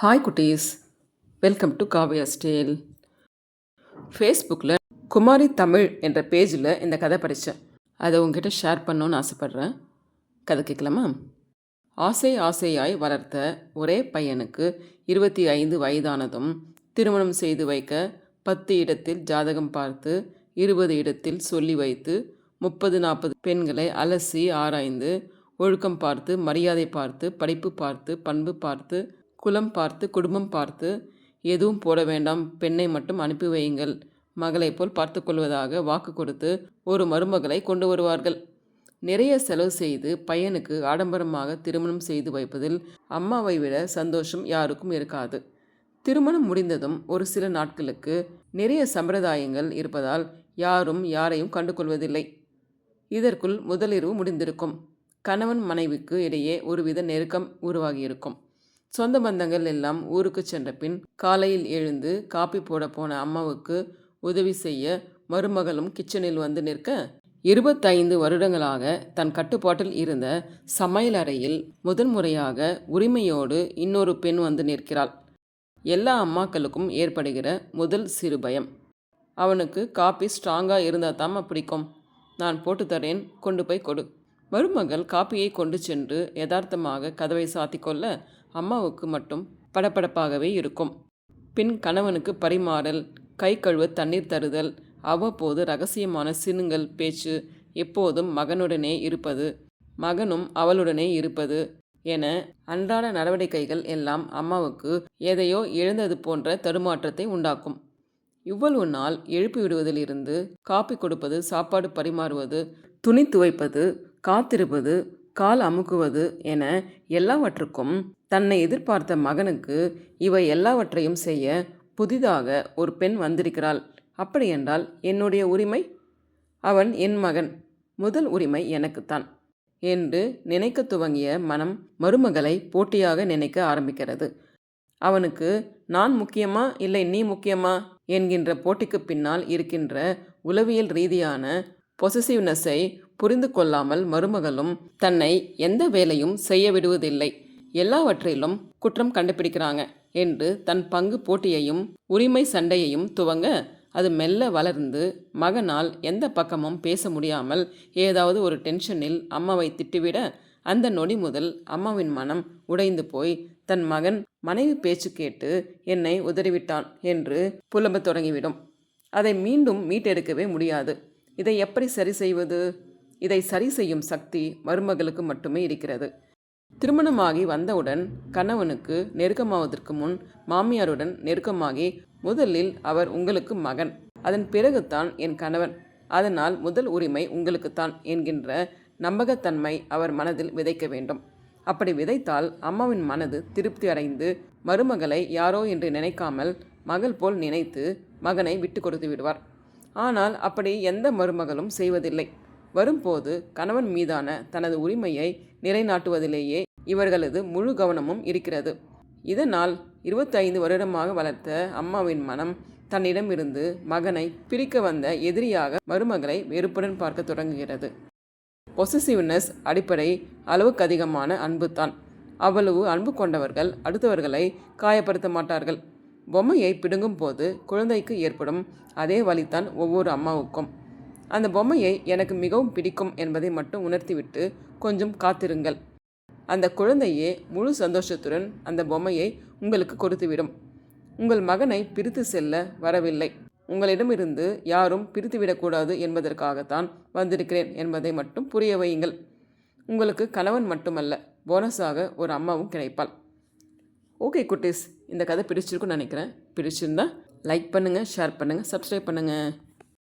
Hi குட்டீஸ். Welcome to Kavya ஸ்டேல் ஃபேஸ்புக்கில் குமாரி தமிழ் என்ற பேஜில் இந்த கதை படித்தேன் அதை உங்ககிட்ட ஷேர் பண்ணணுன்னு ஆசைப்பட்றேன். கதை கேட்கலாமா? ஆசை ஆசையாய் வளர்த்த ஒரே பையனுக்கு இருபத்தி ஐந்து வயதானதும் திருமணம் செய்து வைக்க பத்து இடத்தில் ஜாதகம் பார்த்து இருபது இடத்தில் சொல்லி வைத்து முப்பது நாற்பது பெண்களை அலசி ஆராய்ந்து ஒழுக்கம் பார்த்து மரியாதை பார்த்து படிப்பு பார்த்து பண்பு பார்த்து குலம் பார்த்து குடும்பம் பார்த்து எதுவும் போட வேண்டாம். பெண்ணை மட்டும் அனுப்பி வையுங்கள். மகளைப் போல் பார்த்து கொள்வதாக வாக்கு கொடுத்து ஒரு மருமகளை கொண்டு வருவார்கள். நிறைய செலவு செய்து பையனுக்கு ஆடம்பரமாக திருமணம் செய்து வைப்பதில் அம்மாவை விட சந்தோஷம் யாருக்கும் இருக்காது. திருமணம் முடிந்ததும் ஒரு சில நாட்களுக்கு நிறைய சம்பிரதாயங்கள் இருப்பதால் யாரும் யாரையும் கண்டுகொள்வதில்லை. இதற்குள் முதலிரவு முடிந்திருக்கும். கணவன் மனைவிக்கு இடையே ஒருவித நெருக்கம் உருவாகியிருக்கும். சொந்த பந்தங்கள் எல்லாம் ஊருக்கு சென்ற பின் காலையில் எழுந்து காப்பி போட போன அம்மாவுக்கு உதவி செய்ய மருமகளும் கிச்சனில் வந்து நிற்க இருபத்தைந்து வருடங்களாக தன் கட்டுப்பாட்டில் இருந்த சமையலறையில் முதல் முறையாக உரிமையோடு இன்னொரு பெண் வந்து நிற்கிறாள். எல்லா அம்மாக்களுக்கும் ஏற்படுகிற முதல் சிறு பயம். அவனுக்கு காப்பி ஸ்ட்ராங்காக இருந்தால் தாம்மா பிடிக்கும். நான் போட்டு தரேன் கொண்டு போய் கொடு. மருமகள் காப்பியை கொண்டு சென்று யதார்த்தமாக கதவை சாத்திக்கொள்ள அம்மாவுக்கு மட்டும் படபடப்பாகவே இருக்கும். பின் கணவனுக்கு பரிமாறல் கை கழுவ தண்ணீர் தருதல் அவ்வப்போது ரகசியமான சினுங்கள் பேச்சு எப்போதும் மகனுடனே இருப்பது மகனும் அவளுடனே இருப்பது என அன்றாட நடவடிக்கைகள் எல்லாம் அம்மாவுக்கு எதையோ எழுந்தது போன்ற தடுமாற்றத்தை உண்டாக்கும். இவ்வளவு நாள் எழுப்பி விடுவதிலிருந்து காப்பி கொடுப்பது சாப்பாடு பரிமாறுவது துணி துவைப்பது காத்திருப்பது கால் அமுக்குவது என எல்லாவற்றுக்கும் தன்னை எதிர்பார்த்த மகனுக்கு இவை எல்லாவற்றையும் செய்ய புதிதாக ஒரு பெண் வந்திருக்கிறாள். அப்படியென்றால் என்னுடைய உரிமை? அவன் என் மகன். முதல் உரிமை எனக்குத்தான். என்று நினைக்க துவங்கிய மனம் மருமகளை போட்டியாக நினைக்க ஆரம்பிக்கிறது. அவனுக்கு நான் முக்கியமா? இல்லை நீ முக்கியமா? என்கின்ற போட்டிக்கு பின்னால் இருக்கின்ற உளவியல் ரீதியான பொசசிவ்னஸை புரிந்து கொள்ளாமல் மருமகளும் தன்னை எந்த வேலையும் செய்ய விடுவதில்லை. எல்லாவற்றிலும் குற்றம் கண்டுபிடிக்கிறாங்க என்று தன் பங்கு போட்டியையும் உரிமை சண்டையையும் துவங்க அது மெல்ல வளர்ந்து மகனால் எந்த பக்கமும் பேச முடியாமல் ஏதாவது ஒரு டென்ஷனில் அம்மாவை திட்டுவிட அந்த நொடி முதல் அம்மாவின் மனம் உடைந்து போய் தன் மகன் மனைவி பேச்சு கேட்டு என்னை உதறிவிட்டான் என்று புலம்பத் தொடங்கிவிடும். அதை மீண்டும் மீட்டெடுக்கவே முடியாது. இதை எப்படி சரி செய்வது? இதை சரி செய்யும் சக்தி மருமகளுக்கு மட்டுமே இருக்கிறது. திருமணமாகி வந்தவுடன் கணவனுக்கு நெருக்கமாவதற்கு முன் மாமியாருடன் நெருக்கமாகி முதலில் அவர் உங்களுக்கு மகன். அதன் பிறகுதான் என் கணவன். அதனால் முதல் உரிமை உங்களுக்குத்தான் என்கின்ற நம்பகத்தன்மை அவர் மனதில் விதைக்க வேண்டும். அப்படி விதைத்தால் அம்மாவின் மனது திருப்தி அடைந்து மருமகளை யாரோ என்று நினைக்காமல் மகள் போல் நினைத்து மகனை விட்டு கொடுத்து விடுவார். ஆனால் அப்படி எந்த மருமகளும் செய்வதில்லை. வரும்போது கணவன் மீதான தனது உரிமையை நிலைநாட்டுவதிலேயே இவர்களது முழு கவனமும் இருக்கிறது. இதனால் இருபத்தைந்து வருடமாக வளர்த்த அம்மாவின் மனம் தன்னிடமிருந்து மகனை பிரிக்க வந்த எதிரியாக மருமகளை வெறுப்புடன் பார்க்க தொடங்குகிறது. பொசிசிவ்னஸ் அடிப்படை அளவுக்கு அதிகமான அன்பு தான் அவ்வளவு அன்பு கொண்டவர்கள் அடுத்தவர்களை காயப்படுத்த மாட்டார்கள். பொம்மையை பிடுங்கும் போது குழந்தைக்கு ஏற்படும் அதே வழித்தான் ஒவ்வொரு அம்மாவுக்கும். அந்த பொம்மையை எனக்கு மிகவும் பிடிக்கும் என்பதை மட்டும் உணர்த்திவிட்டு கொஞ்சம் காத்திருங்கள். அந்த குழந்தையே முழு சந்தோஷத்துடன் அந்த பொம்மையை உங்களுக்கு கொடுத்துவிடும். உங்கள் மகனை பிரித்து செல்ல வரவில்லை. உங்களிடமிருந்து யாரும் பிரித்துவிடக்கூடாது என்பதற்காகத்தான் வந்திருக்கிறேன் என்பதை மட்டும் புரிய வையுங்கள். உங்களுக்கு கணவன் மட்டுமல்ல போனஸாக ஒரு அம்மாவும் கிடைப்பாள். ஓகே குட்டீஸ் இந்த கதை பிடிச்சிருக்குன்னு நினைக்கிறேன். பிடிச்சிருந்தா லைக் பண்ணுங்கள் ஷேர் பண்ணுங்கள் சப்ஸ்கிரைப் பண்ணுங்கள்